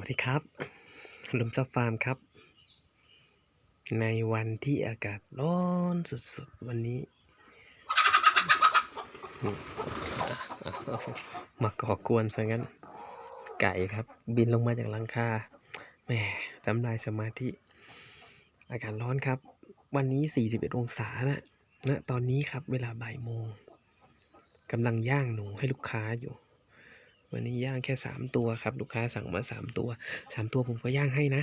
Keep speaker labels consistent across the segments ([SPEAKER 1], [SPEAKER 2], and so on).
[SPEAKER 1] วัสดีครับลุมซับฟาร์มครับ ในวันที่อากาศร้อนสุดๆ วันนี้มามาก่อกวนซะงั้น ไก่ครับ บินลงมาจากหลังคาแหมทำลายสมาธิ อากาศร้อนครับ วันนี้ 41 องศานะนะตอนนี้ครับเวลาบ่ายโมงกำลังย่างหนูให้ลูกค้าอยู่ วันนี้ย่างแค่สามตัวครับ ลูกค้าสั่งมาสามตัวสามตัวผมก็ย่างให้นะ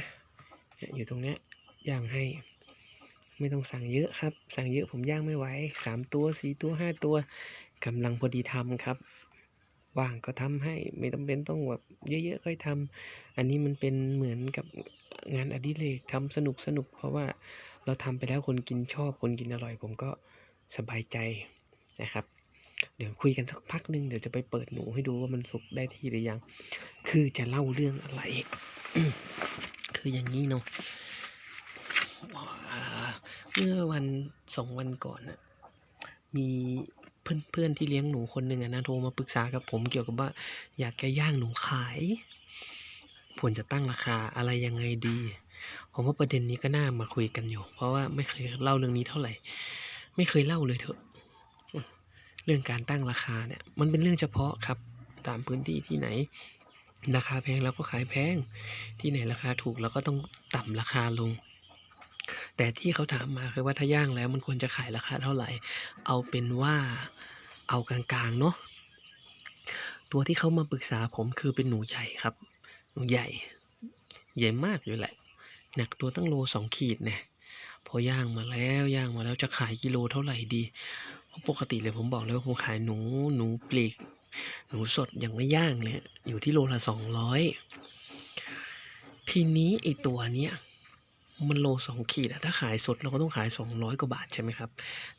[SPEAKER 1] อยู่ตรงเนี้ยย่างให้ ไม่ต้องสั่งเยอะครับ สั่งเยอะผมย่างไม่ไหวสามตัวสี่ตัวห้าตัวกำลังพอดีทำครับว่างก็ทำให้ไม่จำเป็นต้องแบบเยอะๆค่อยทำอันนี้มันเป็นเหมือนกับงานอดิเรกทำสนุกสนุกเพราะว่าเราทำไปแล้วคนกินชอบคนกินอร่อย ผมก็สบายใจนะครับ ดี๋ยวคุยกันสักพักหนึ่งเดี๋ยวจะไปเปิดหนูให้ดูว่ามันสุกได้ที่หรือยัง คือจะเล่าเรื่องอะไร คืออย่างนี้เนาะเมื่อวันสองวันก่อนนะมีเพื่อนเพื่อนที่เลี้ยงหนูคนหนึ่งอะนะโทรมาปรึกษากับผมเกี่ยวกับว่า อยากจะย่างหนูขายควรจะตั้งราคาอะไรยังไงดี ผมว่าประเด็นนี้ก็น่ามาคุยกันอยู่ เพราะว่าไม่เคยเล่าเรื่องนี้เท่าไหร่ ไม่เคยเล่าเลยเถอะ เรื่องการตั้งราคาเนี่ยมันเป็นเรื่องเฉพาะครับตามพื้นที่ที่ไหน ราคาแพงเราก็ขายแพง ที่ไหนราคาถูกเราก็ต้องต่ำราคาลง แต่ที่เขาถามมาคือว่าถ้าย่างแล้วมันควรจะขายราคาเท่าไหร่ เอาเป็นว่าเอากลางๆเนาะตัวที่เขามาปรึกษาผมคือเป็นหนูใหญ่ครับ หนูใหญ่ ใหญ่มากอยู่แหละ หนักตัวตั้งโลสองขีดเนี่ยพอย่างมาแล้วย่างมาแล้วจะขายกิโลเท่าไหร่ดี ปกติเลยผมบอกเลยว่าผมขายหนูหนูปลีก หนูสดอยังไม่ย่างเลยอยู่ที่โลละสองร้อยทีนี้ไอตัวเนี้ยมันโลสองขีดอะถ้าขายสดเราก็ต้องขายสองร้อยกว่าบาทใช่ไหมครับ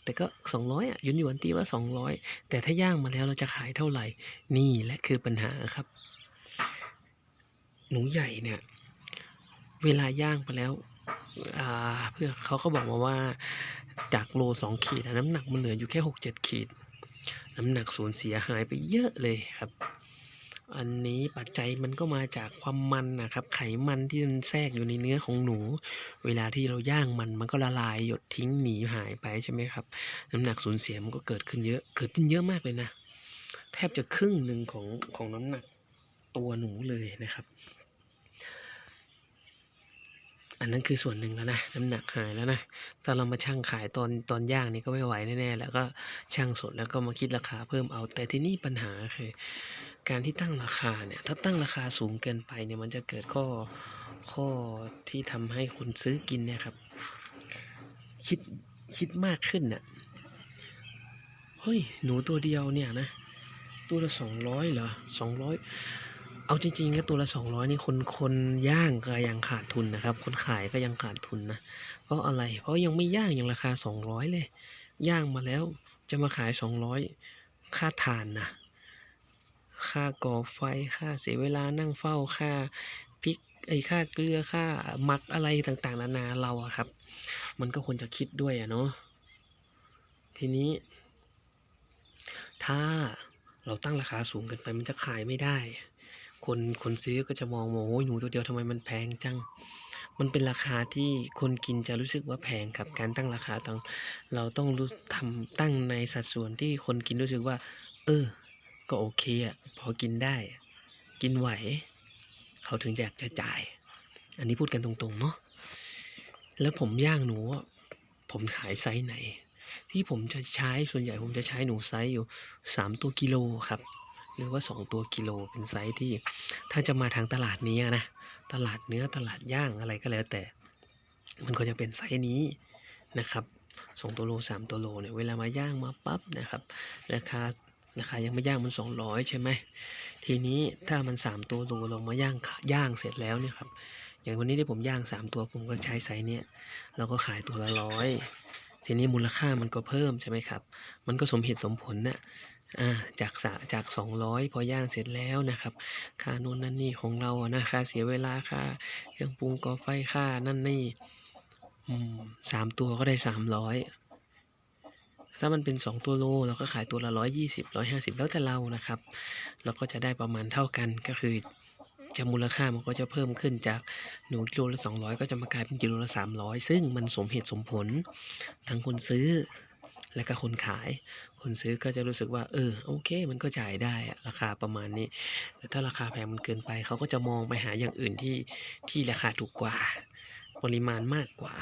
[SPEAKER 1] แต่ก็สองร้อยอะยุนยวนตีว่าสองร้อยแต่ถ้าย่างมาแล้วเราจะขายเท่าไหร่ นี่แหละคือปัญหาครับ หนูใหญ่เนี่ย เวลาย่างไปแล้วอ่าเพื่อเขาก็บอกมาว่า จากโลสองขีดอะน้ำหนักมันเหลืออยู่แค่หกเจ็ดขีด น้ำหนักสูญเสียหายไปเยอะเลยครับ อันนี้ปัจจัยมันก็มาจากความมันนะครับ ไขมันที่มันแทรกอยู่ในเนื้อของหนู เวลาที่เราย่างมันมันก็ละลายหยดทิ้งหนีหายไปใช่ไหมครับ น้ำหนักสูญเสียมันก็เกิดขึ้นเยอะ เกิดขึ้นเยอะมากเลยนะ แทบจะครึ่งหนึ่งของของน้ำหนักตัวหนูเลยนะครับ อันนั้นคือส่วนหนึ่งแล้วนะน้ำหนักหายแล้วนะถ้าเรามาชั่งขายตอนตอนย่างนี่ก็ไม่ไหวแน่ๆแล้วก็ชั่งสดแล้วก็มาคิดราคาเพิ่มเอา แต่ที่นี่ปัญหาคือการที่ตั้งราคาเนี่ยถ้าตั้งราคาสูงเกินไปเนี่ยมันจะเกิดข้อข้อที่ทำให้คนซื้อกินเนี่ยครับคิดคิดมากขึ้นน่ะเฮ้ยหนูตัวเดียวเนี่ยนะตัวละสองร้อยเหรอสองร้อย เอาจริงๆก็ตัวละสองร้อยนี่คนคนย่างก็ยังขาดทุนนะครับ คนขายก็ยังขาดทุนนะ เพราะอะไร เพราะยังไม่ย่างอยังราคาสองร้อยเลย ย่างมาแล้วจะมาขายสองร้อยค่าทานนะ ค่าก่อไฟ ค่าเสียเวลานั่งเฝ้า ค่าพริก ไอ้ค่าเกลือ ค่าหมักอะไรต่างๆ นานาเราอะครับ มันก็ควรจะคิดด้วยอะเนาะ ทีนี้ ถ้าเราตั้งราคาสูงเกินไปมันจะขายไม่ได้ คนคนซื้อก็จะมองว่าโอ้ยหนูตัวเดียวทำไมมันแพงจัง มันเป็นราคาที่คนกินจะรู้สึกว่าแพงครับ การตั้งราคาต้อง เราต้องรู้ทำตั้งในสัดส่วนที่คนกินรู้สึกว่า เออ ก็โอเคอะพอกินได้ กินไหว เขาถึงอยากจะจ่าย อันนี้พูดกันตรงๆเนาะแล้วผมย่างหนูผมขายไซส์ไหน ที่ผมจะใช้ส่วนใหญ่ผมจะใช้หนูไซส์อยู่สามตัวกิโลครับ หรือว่าสองตัวกิโลเป็นไซส์ที่ ถ้าจะมาทางตลาดนี้อนะ ตลาดเนื้อตลาดย่างอะไรก็แล้วแต่ มันก็จะเป็นไซส์นี้นะครับสองตัวโลสามตัวโลเนี่ยเวลามาย่างมาปั๊บนะครับราคาราคายังไม่ย่างมันสองร้อยใช่ไหมทีนี้ถ้ามันสามตัวโลเรามาย่างย่างเสร็จแล้วเนี่ยครับอย่างวันนี้ที่ผมย่างสามตัวผมก็ใช้ไซส์เนี้ยเราก็ขายตัวละร้อยทีนี้มูลค่ามันก็เพิ่มใช่ไหมครับ มันก็สมเหตุสมผลนะอ่า จากสะจากสองร้อยพอย่างเสร็จแล้วนะครับ ค่าโน่นนั่นนี่ของเราอะนะค่าเสียเวลาค่าเครื่องปรุงก่อไฟค่านั่นนี่สามตัวก็ได้สามร้อยถ้ามันเป็นสองตัวโลเราก็ขายตัวละร้อยยี่สิบร้อยห้าสิบแล้วแต่เรานะครับ เราก็จะได้ประมาณเท่ากันก็คือจะมูลค่ามันก็จะเพิ่มขึ้นจากหนูกิโลละ 200 ก็จะมากลายเป็นกิโลละ 300 ซึ่งมันสมเหตุสมผล ทั้งคนซื้อและก็คนขาย คนซื้อก็จะรู้สึกว่า เออโอเค มันก็จ่ายได้ราคาประมาณนี้ แต่ถ้าราคาแพงมันเกินไป เขาก็จะมองไปหาอย่างอื่นที่ที่ราคาถูกกว่า ปริมาณมากกว่า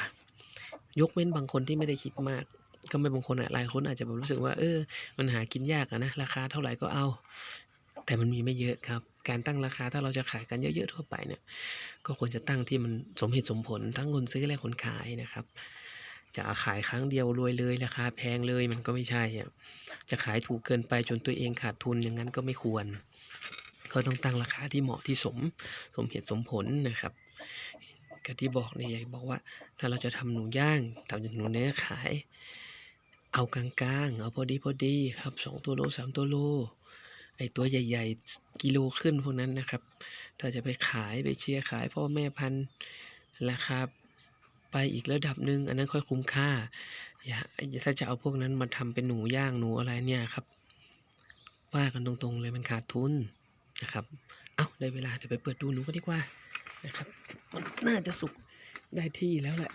[SPEAKER 1] ยกเว้นบางคนที่ไม่ได้คิดมาก ก็ไม่บางคนอะหลายคนอาจจะแบบรู้สึกว่า เออ มันหากินยากอะนะราคาเท่าไหร่ก็เอา แต่มันมีไม่เยอะครับ การตั้งราคาถ้าเราจะขายกันเยอะๆทั่วไปเนี่ย ก็ควรจะตั้งที่มันสมเหตุสมผลทั้งคนซื้อและคนขายนะครับ จะขายครั้งเดียวรวยเลยราคาแพงเลยมันก็ไม่ใช่อะจะขายถูกเกินไปจนตัวเองขาดทุนอย่างนั้นก็ไม่ควร ก็ต้องตั้งราคาที่เหมาะที่สมสมเหตุสมผลนะครับก็ที่บอกเนี่ยอยากบอกว่า ถ้าเราจะทำหนูย่างทำหนูเนื้อขาย เอากลางๆ เอาพอดีพอดีครับสองตัวโลสามตัวโลไอตัวใหญ่ ๆ กิโลขึ้นพวกนั้นนะครับ ถ้าจะไปขายไปเชียร์ขายพ่อแม่พันธุ์ราคา ไปอีกระดับหนึ่งอันนั้นค่อยคุ้มค่า อย่าถ้าจะเอาพวกนั้นมาทำเป็นหนูย่างหนูอะไรเนี่ยครับ ว่ากันตรงๆเลยมันขาดทุนนะครับ เอ้าได้เวลาเดี๋ยวไปเปิดดูหนูกันดีกว่านะครับ มันน่าจะสุกได้ที่แล้วแหละ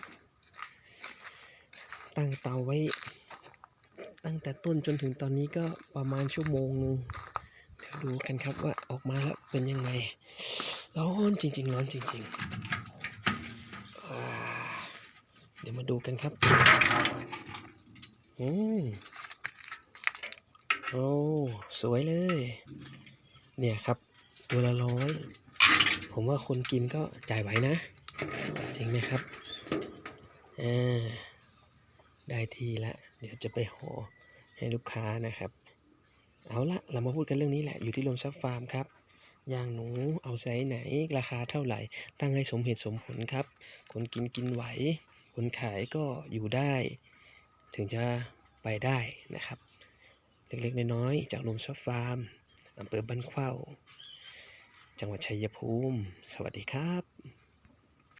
[SPEAKER 1] ตั้งเตาไว้ ตั้งแต่ต้นจนถึงตอนนี้ก็ประมาณชั่วโมงหนึงเดี๋ยวดูกันครับว่าออกมาแล้วเป็นยังไงร้อนจริง ๆ ร้อนจริง ๆอ่าเดี๋ยวมาดูกันครับ อืมโอ้ สวยเลย เนี่ยครับ ตัวละร้อย ผมว่าคนกินก็จ่ายไหวนะ จริงไหมครับ อ่า ได้ทีละ เดี๋ยวจะไปห่อให้ลูกค้านะครับ เอาละ เรามาพูดกันเรื่องนี้แหละ อยู่ที่ลมซับฟาร์มครับย่างหนูเอาไซส์ไหนราคาเท่าไหร่ ตั้งให้สมเหตุสมผลครับ คนกินกินไหว คนขายก็อยู่ได้ ถึงจะไปได้นะครับ เล็กๆน้อยๆจากลมซับฟาร์มอำเภอบ้านเข้า จังหวัดชัยภูมิ สวัสดีครับ